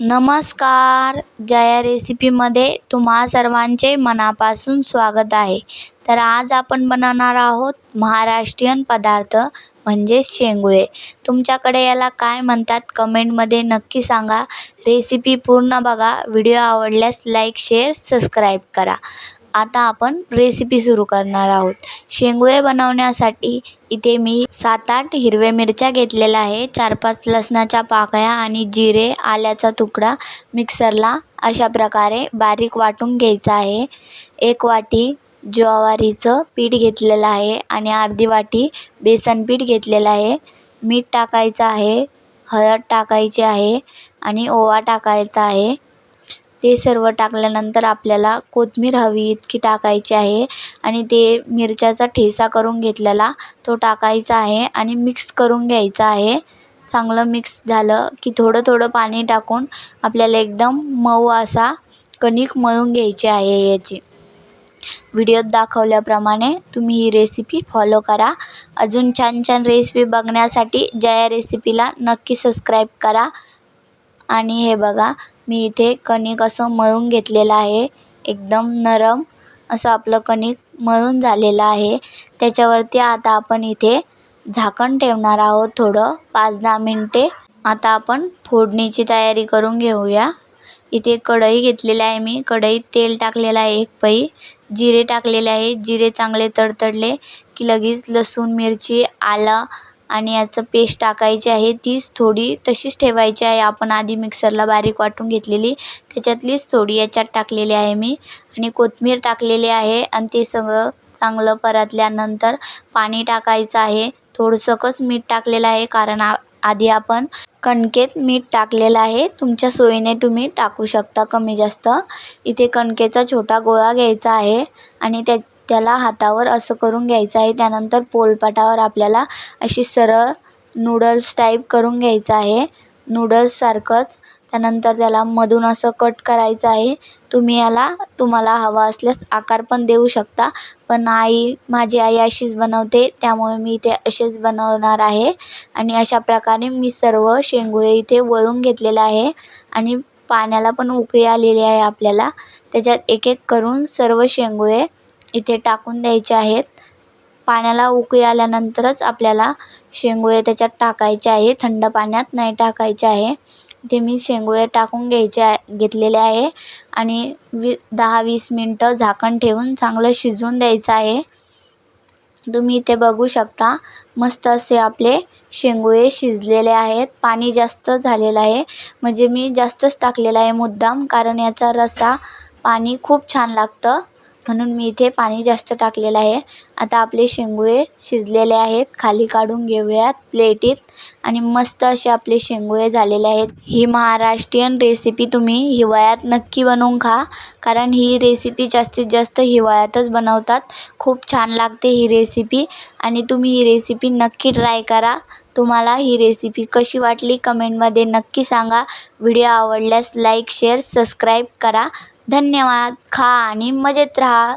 नमस्कार. जया रेसिपीमध्ये तुम्हा सर्वांचे मनापासून स्वागत आहे. तर आज आपण बनवणार आहोत महाराष्ट्रीयन पदार्थ म्हणजेच शेंगुळे. तुमच्याकडे याला काय म्हणतात कमेंटमध्ये नक्की सांगा. रेसिपी पूर्ण बघा. व्हिडिओ आवडल्यास लाईक शेअर सबस्क्राईब करा. आता आपण रेसिपी सुरू करणार आहोत. शेंगवे बनवण्यासाठी इथे मी सात आठ हिरव्या मिरच्या घेतलेल्या आहे. चार पाच लसणाच्या पाकळ्या आणि जिरे आल्याचा तुकडा मिक्सरला अशा प्रकारे बारीक वाटून घ्यायचा आहे. एक वाटी ज्वारीचं पीठ घेतलेलं आहे आणि अर्धी वाटी बेसन पीठ घेतलेलं आहे. मीठ टाकायचं आहे हळद टाकायची आहे आणि ओवा टाकायचा आहे. ते सर्व टाकल्यानंतर आपल्याला कोथिंबीर हवी इतकी टाकायची आहे. आणि ते मिरच्याचा ठेचा करून घेतलेला तो टाकायचा आहे आणि मिक्स करून घ्यायचा आहे. चांगलं मिक्स झालं की थोडं थोडं पाणी टाकून आपल्याला एकदम मऊ असा कणिक मळून घ्यायची आहे याची. व्हिडिओत दाखवल्याप्रमाणे तुम्ही ही रेसिपी फॉलो करा. अजून छान छान रेसिपी बघण्यासाठी जया रेसिपीला नक्की सबस्क्राईब करा. आणि हे बघा मी इथे कणिक असं मळून घेतलेलं आहे. एकदम नरम असं आपलं कणिक मळून झालेलं आहे. त्याच्यावरती आता आपण इथे झाकण ठेवणार आहोत थोडं पाच दहा मिनटे. आता आपण फोडणीची तयारी करून घेऊया. इथे कढई घेतलेली आहे मी. कढईत तेल टाकलेलं आहे एक पई. जिरे टाकलेले आहे. जिरे चांगले तडतडले की लगेच लसूण मिरची आलं आणि याचं पेस्ट टाकायची आहे. तीच थोडी तशीच ठेवायची आहे. आपण आधी मिक्सरला बारीक वाटून घेतलेली. त्याच्यातलीच थोडी याच्यात टाकलेली आहे मी. आणि कोथिंबीर टाकलेली आहे. आणि ते सगळं चांगलं परतल्यानंतर पाणी टाकायचं आहे. थोडंसंकच मीठ टाकलेलं आहे. कारण आ आधी आपण कणकेत मीठ टाकलेलं आहे. तुमच्या सोयीने तुम्ही टाकू शकता कमी जास्त. इथे कणकेचा छोटा गोळा घ्यायचा आहे. आणि त्या त्याला हातावर असं करून घ्यायचं आहे. त्यानंतर पोलपाटावर आपल्याला अशी सरळ नूडल्स टाईप करून घ्यायचं आहे. नूडल्ससारखंच त्यानंतर त्याला मधून असं कट करायचं आहे. तुम्ही याला तुम्हाला हवा असल्यास आकार पण देऊ शकता. पण आई माझी आई अशीच बनवते. त्यामुळे मी इथे असेच बनवणार आहे. आणि अशा प्रकारे मी सर्व शेंगुळे इथे वळून घेतलेलं आहे. आणि पाण्याला पण उकळी आलेली आहे आपल्याला. त्याच्यात एक एक करून सर्व शेंगुळे इथे टाकून द्यायचे आहेत. पाण्याला उकळी आल्यानंतरच आपल्याला शेंगोळे त्याच्यात टाकायचे आहे. थंड पाण्यात नाही टाकायचे आहे. ते मी शेंगोळे टाकून घ्यायचे घेतलेले आहे. आणि वी दहा वीस मिनटं झाकण ठेवून चांगलं शिजवून द्यायचं आहे. तुम्ही इथे बघू शकता मस्त असे आपले शेंगोळे शिजलेले आहेत. पाणी जास्त झालेलं आहे. म्हणजे मी जास्तच टाकलेलं आहे मुद्दाम कारण याचा रस्सा पाणी खूप छान लागतं. म्हणून मी इथे पाणी जास्त टाकलेलं आहे. आता आपले शेंगुळे शिजलेले आहेत. खाली काढून घेऊयात प्लेटीत. आणि मस्त असे आपले शेंगुळे झालेले आहेत. ही महाराष्ट्रीयन रेसिपी तुम्ही हिवाळ्यात नक्की बनवून खा. कारण ही रेसिपी जास्तीत जास्त हिवाळ्यातच बनवतात. खूप छान लागते ही रेसिपी आणि तुम्ही ही रेसिपी नक्की ट्राय करा. तुम्हाला ही रेसिपी कशी वाटली कमेंटमध्ये नक्की सांगा. व्हिडिओ आवडल्यास लाईक शेअर सबस्क्राईब करा. धन्यवाद. खा आणि मजेत राहा.